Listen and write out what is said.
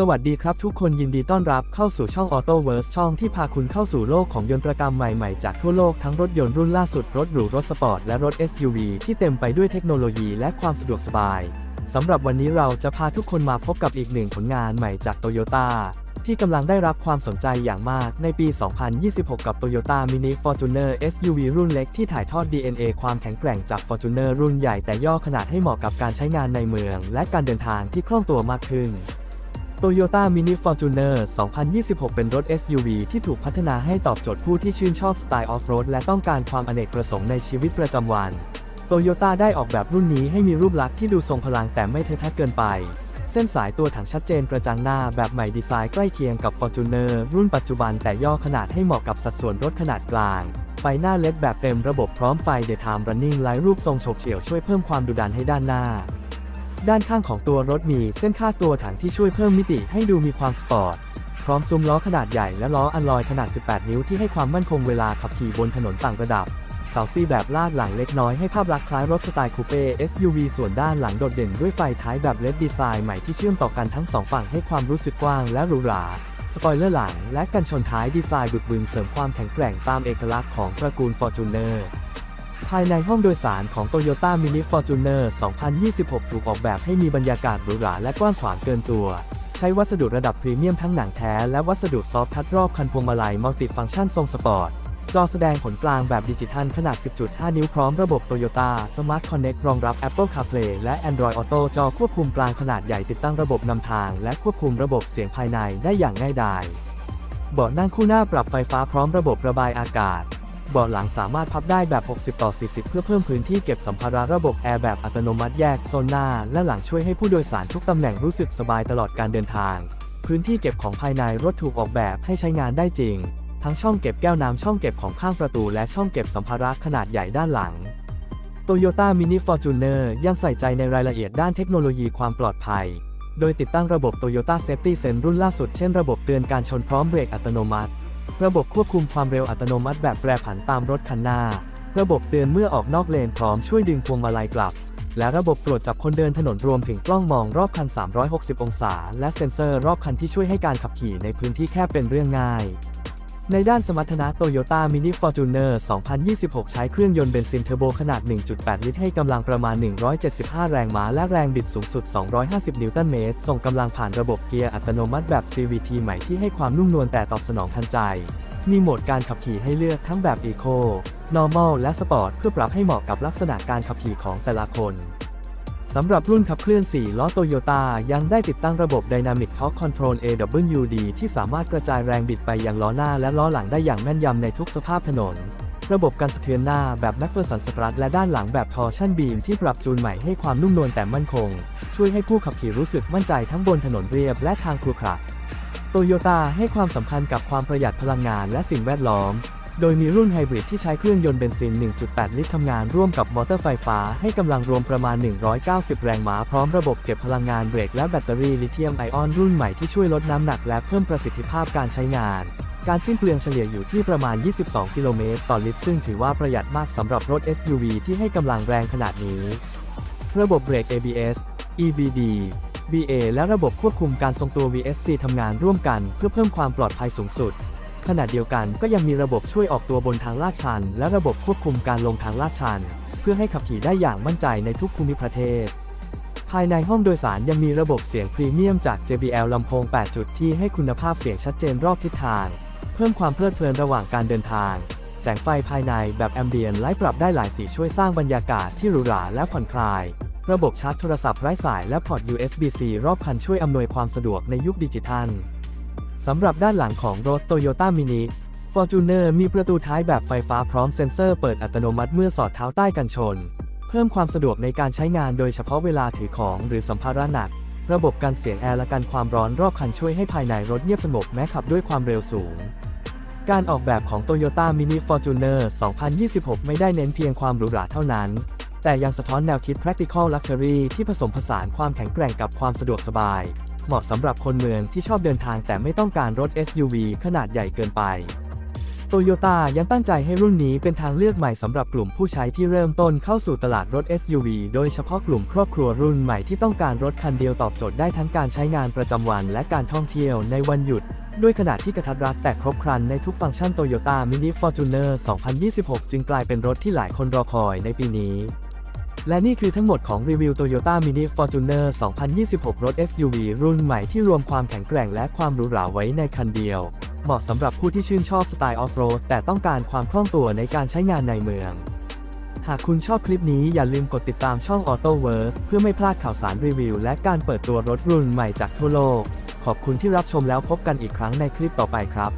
สวัสดีครับทุกคนยินดีต้อนรับเข้าสู่ช่อง Auto v e r s e ช่องที่พาคุณเข้าสู่โลกของยนต์ประกรรมใหม่ๆ จากทั่วโลกทั้งรถยนต์รุ่นล่าสุดรถหรูรถสปอร์ตและรถ SUV ที่เต็มไปด้วยเทคโนโลยีและความสะดวกสบายสำหรับวันนี้เราจะพาทุกคนมาพบกับอีกหนึ่งผลงานใหม่จาก Toyota ที่กำลังได้รับความสนใจอย่างมากในปี 2026 กับ Toyota Mini Fortuner SUV รุ่นเล็กที่ถ่ายทอด DNA ความแข็งแกร่งจาก Fortuner รุ่นใหญ่แต่ย่อขนาดให้เหมาะกับการใช้งานในเมือง และการเดินทางที่คล่องตัวมากขึ้น Toyota Mini Fortuner 2026 เป็นรถ SUV ที่ถูกพัฒนาให้ตอบโจทย์ผู้ที่ชื่นชอบสไตล์ออฟโรดและต้องการความอเนกประสงค์ในชีวิตประจำวัน Toyota ได้ออกแบบรุ่นนี้ให้มีรูปลักษณ์ที่ดูทรงพลังแต่ไม่เทอะทะเกินไป เส้นสายตัวถังชัดเจนกระจังหน้าแบบใหม่ดีไซน์ใกล้เคียงกับ Fortuner รุ่นปัจจุบันแต่ย่อขนาดให้เหมาะกับสัดส่วนรถขนาดกลาง ไฟหน้าเล็ดแบบเต็มระบบพร้อมไฟ Daytime Running ไลท์รูปทรงโฉบเฉี่ยวช่วยเพิ่มความดุดันให้ด้านหน้า ด้านข้างของตัวรถมีเส้นคาตัวถังที่ช่วยเพิ่มมิติให้ดูมีความสปอร์ต พร้อมซุ้มล้อขนาดใหญ่และล้ออัลลอยขนาด 18 นิ้วที่ให้ความมั่นคงเวลาขับขี่บนถนนต่างระดับ เสาซี่แบบลาดหลังเล็กน้อยให้ภาพลักษณ์คล้ายรถสไตล์คูเป้ SUV ส่วนด้านหลังโดดเด่นด้วยไฟท้ายแบบเลดดีไซน์ใหม่ที่เชื่อมต่อกันทั้งสองฝั่งให้ความรู้สึกกว้างและหรูหราสปอยเลอร์หลังและกันชนท้ายดีไซน์บึกบึนเสริมความแข็งแกร่งตามเอกลักษณ์ของตระกูล Fortuner ภายในห้องโดยสารของ Toyota Mini Fortuner 2026 ถูกออกแบบให้มีบรรยากาศหรูหราและกว้างขวางเกินตัว ใช้วัสดุระดับพรีเมียมทั้งหนังแท้และวัสดุซอฟต์ทัชรอบคันพวงมาลัยมัลติฟังก์ชันทรงสปอร์ต จอแสดงผลกลางแบบดิจิทัลขนาด 10.5 นิ้วพร้อมระบบ Toyota Smart Connect รองรับ Apple CarPlay และ Android Auto จอควบคุมกลางขนาดใหญ่ติดตั้งระบบนำทาง และควบคุมระบบเสียงภายในได้อย่างง่ายดายเบาะนั่งคู่หน้าปรับไฟฟ้าพร้อมระบบระบายอากาศ เบาะหลังสามารถพับได้แบบ 60 ต่อ 40 เพื่อเพิ่มพื้นที่เก็บสัมภาระระบบแอร์แบบอัตโนมัติแยกโซนหน้า และหลังช่วยให้ผู้โดยสารทุกตำแหน่งรู้สึกสบายตลอดการเดินทาง พื้นที่เก็บของภายในรถถูกออกแบบให้ใช้งานได้จริง ทั้งช่องเก็บแก้วน้ำช่องเก็บของข้างประตูและช่องเก็บสัมภาระขนาดใหญ่ด้านหลัง Toyota Mini Fortuner ยังใส่ใจในรายละเอียดด้านเทคโนโลยีความปลอดภัย โดยติดตั้งระบบ Toyota Safety Sense รุ่นล่าสุดเช่นระบบเตือนการชนพร้อมเบรกอัตโนมัติ ระบบควบคุมความเร็วอัตโนมัติแบบแปรผันตามรถคันหน้า ระบบเตือนเมื่อออกนอกเลนพร้อมช่วยดึงพวงมาลัยกลับ และระบบตรวจจับคนเดินถนนรวมถึงกล้องมองรอบคัน 360 องศา และเซ็นเซอร์รอบคันที่ช่วยให้การขับขี่ในพื้นที่แคบเป็นเรื่องง่าย ในด้านสมรรถนะ Toyota Mini Fortuner 2026 ใช้เครื่องยนต์เบนซินเทอร์โบขนาด 1.8 ลิตรให้กำลังประมาณ 175 แรงม้าและแรงบิดสูงสุด 250 นิวตันเมตร ส่งกำลังผ่านระบบเกียร์อัตโนมัติแบบ CVT ใหม่ที่ให้ความนุ่มนวลแต่ตอบสนองทันใจ มีโหมดการขับขี่ให้เลือกทั้งแบบ Eco Normal และ Sport เพื่อปรับให้เหมาะกับลักษณะการขับขี่ของแต่ละคน สำหรับรุ่นขับเคลื่อน 4 ล้อโตโยต้ายังได้ติดตั้งระบบ Dynamic Torque Control AWD ที่สามารถกระจายแรงบิดไปยังล้อหน้าและล้อหลังได้อย่างแม่นยำในทุกสภาพถนน ระบบการสะเทือนหน้าแบบ MacPherson Strut และด้านหลังแบบ Torsion Beam ที่ปรับจูนใหม่ให้ความนุ่มนวลแต่มั่นคง ช่วยให้ผู้ขับขี่รู้สึกมั่นใจทั้งบนถนนเรียบและทางครุขระโตโยต้าให้ความสำคัญกับความประหยัดพลังงานและสิ่งแวดล้อม โดยมีรุ่นไฮบริดที่ใช้เครื่องยนต์เบนซิน 1.8 ลิตรทำงานร่วมกับมอเตอร์ไฟฟ้าให้กำลังรวมประมาณ 190 แรงม้าพร้อมระบบเก็บพลังงานเบรกและแบตเตอรี่ลิเธียมไอออนรุ่นใหม่ที่ช่วยลดน้ำหนักและเพิ่มประสิทธิภาพการใช้งาน การสิ้นเปลืองเฉลี่ยอยู่ที่ประมาณ 22 กิโลเมตรต่อลิตรซึ่งถือว่าประหยัดมากสำหรับรถ SUV ที่ให้กำลังแรงขนาดนี้ ระบบเบรก ABS EBD BA และระบบควบคุมการทรงตัว VSC ทำงานร่วมกันเพื่อเพิ่มความปลอดภัยสูงสุด ขณะเดียวกันก็ยังมีระบบช่วยออกตัวบนทางลาดชัน และระบบควบคุมการลงทางลาดชัน เพื่อให้ขับขี่ได้อย่างมั่นใจในทุกภูมิประเทศ ภายในห้องโดยสารยังมีระบบเสียงพรีเมียมจาก JBL ลำโพง 8 จุดที่ให้คุณภาพเสียงชัดเจนรอบทิศทาง เพิ่มความเพลิดเพลินระหว่างการเดินทาง แสงไฟภายในแบบแอมเบียนไลท์ปรับได้หลายสีช่วยสร้างบรรยากาศที่หรูหราและผ่อนคลายระบบชาร์จโทรศัพท์ไร้สายและพอร์ต USB-C รอบคันช่วยอำนวยความสะดวกในยุคดิจิทัล สำหรับด้านหลังของรถ Toyota Mini Fortuner มีประตูท้ายแบบไฟฟ้าพร้อมเซ็นเซอร์เปิดอัตโนมัติเมื่อสอดเท้าใต้กันชน เพิ่มความสะดวกในการใช้งานโดยเฉพาะเวลาถือของหรือสัมภาระหนัก ระบบการเสียงแอร์และกันความร้อนรอบคันช่วยให้ภายในรถเงียบสงบแม้ขับด้วยความเร็วสูง การออกแบบของ Toyota Mini Fortuner 2026 ไม่ได้เน้นเพียงความหรูหราเท่านั้นแต่ยังสะท้อนแนวคิด practical luxury ที่ผสมผสานความแข็งแกร่งกับความสะดวกสบาย เหมาะสำหรับคนเมืองที่ชอบเดินทางแต่ไม่ต้องการรถ SUV ขนาดใหญ่เกินไปโตโยต้ายังตั้งใจให้รุ่นนี้เป็นทางเลือกใหม่สำหรับกลุ่มผู้ใช้ที่เริ่มต้นเข้าสู่ตลาดรถ SUV โดยเฉพาะกลุ่มครอบครัวรุ่นใหม่ที่ต้องการรถคันเดียวตอบโจทย์ได้ทั้งการใช้งานประจำวันและการท่องเที่ยวในวันหยุด ด้วยขนาดที่กระทัดรัดแต่ครบครันในทุกฟังก์ชัน Toyota Mini Fortuner 2026 จึงกลายเป็นรถที่หลายคนรอคอยในปีนี้ และนี่คือทั้งหมดของรีวิว Toyota Mini Fortuner 2026 รถ SUV รุ่นใหม่ที่รวมความแข็งแกร่งและความหรูหราไว้ในคันเดียว เหมาะสำหรับผู้ที่ชื่นชอบสไตล์ออฟโรดแต่ต้องการความคล่องตัวในการใช้งานในเมือง หากคุณชอบคลิปนี้อย่าลืมกดติดตามช่อง AutoVerse เพื่อไม่พลาดข่าวสารรีวิว และการเปิดตัวรถรุ่นใหม่จากทั่วโลก ขอบคุณที่รับชมแล้วพบกันอีกครั้งในคลิปต่อไปครับ